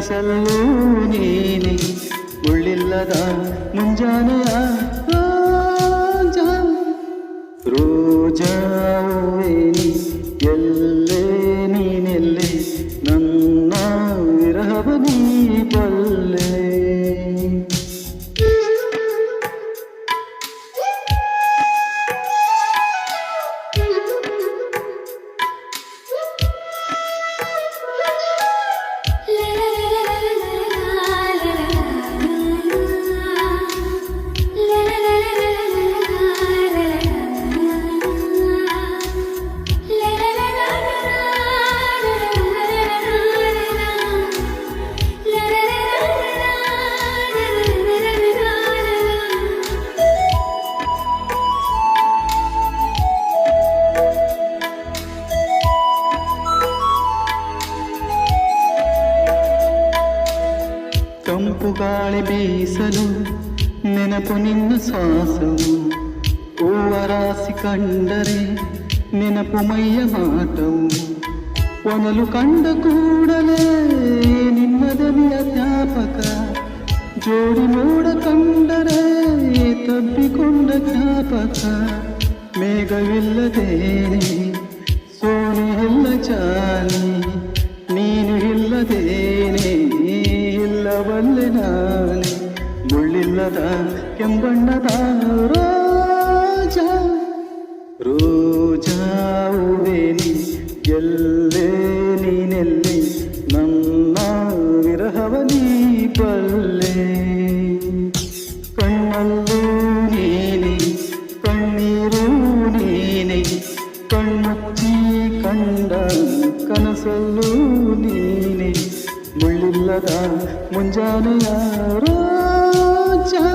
ಕನಸಲ್ಲೂ ನೀನೆ ಮುಳ್ಳಿಲ್ಲದ ಮುಂಜಾನೆಯ ರೋಜಾ ತಂಪು ಗಾಳಿ ಬೀಸಲು ನೆನಪು ನಿನ್ನ ಶ್ವಾಸವು ಹೂವರಾಸಿ ಕಂಡರೆ ನೆನಪು ಮೈಯ ಮಾಟವು ಒನಲು ಕಂಡ ಕೂಡಲೇ ನಿನ್ನ ದನಿಯ ಜ್ಞಾಪಕ. ಜೋಡಿ ಮೋಡ ಕಂಡರೆ ತಬ್ಬಿಕೊಂಡ ಜ್ಞಾಪಕ. ಮೇಘವಿಲ್ಲದೇನೆ ಸೋನಿ ಇಲ್ಲ ಚಾಲಿ ನೀನು ಇಲ್ಲದೇನೆ ಇಲ್ಲವಲ್ಲೆ ನಾನೆ ಮುಳ್ಳಿಲ್ಲದ ಕೆಂಬಣ್ಣದ ರೋಜಾ. ರೋಜಾ ಹೂವೇನಿ ಎಲ್ಲೇ ನೀನೆಲ್ಲಿ ನನ್ನ ವಿರಹವನಿ ಬಲ್ಲೆ ಮುಳ್ಳಿಲ್ಲದ ಮುಂಜಾನೆಯ ರೋಜಾ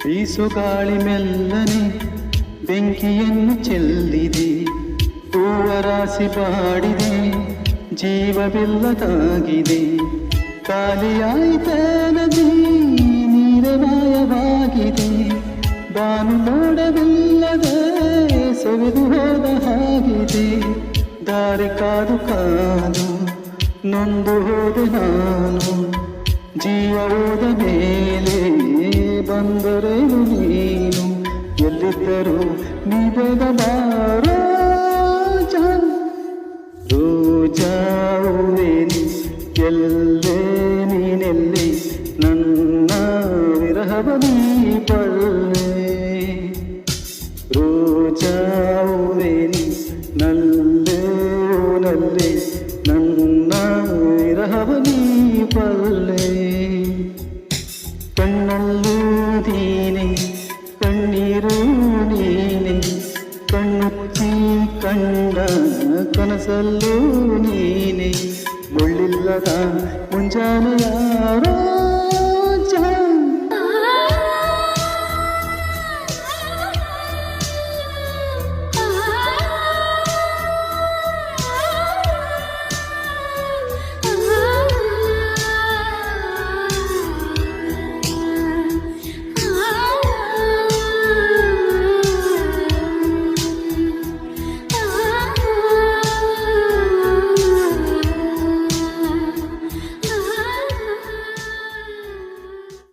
ಬೀಸು ಗಾಳಿ ಮೆಲ್ಲನೆ ಬೆಂಕಿಯನ್ನು ಚೆಲ್ಲಿದೆ. ಹೂವರಾಸಿ ಬಾಡಿದೆ. ಜೀವವಿಲ್ಲದಾಗಿದೆ. ಖಾಲಿಯಾಯಿತೆ ನದಿ ನೀರಮಾಯವಾಗಿದೆ ಬಾನು ನೋಡವಿಲ್ಲದೆ ಸವಿದು ಹೋದ ಹಾಗಿದೆ. ದಾರಿ ಕಾದು ಕಾದು ನೊಂದು ಹೋದೆ ನಾನು. ಜೀವ ಹೋದ ಮೇಲೆ ಬಂದರೇನು ನೀನು. ಎಲ್ಲಿದ್ದರೂ ನೀ ಬೇಗ ಬಾರೋ ರೋಜಾ ರೋಜಾ ಹೂವೇನಿ ಎಲ್ಲೇ ನೀನೆಲ್ಲಿ ನನ್ನ ವಿರಹವನಿ ಬಲ್ಲೆ ರೋಜಾ ಹೂವೇನಿ ನಲ್ಲೇ ಓನಲ್ಲೇ ನನ್ನ ಕಣ್ಣುಚ್ಚಿ ಕಂಡ ಕನಸಲ್ಲೂ ನೀನೆ ಮುಳ್ಳಿಲ್ಲದ ಮುಂಜಾನೆಯ ರೋ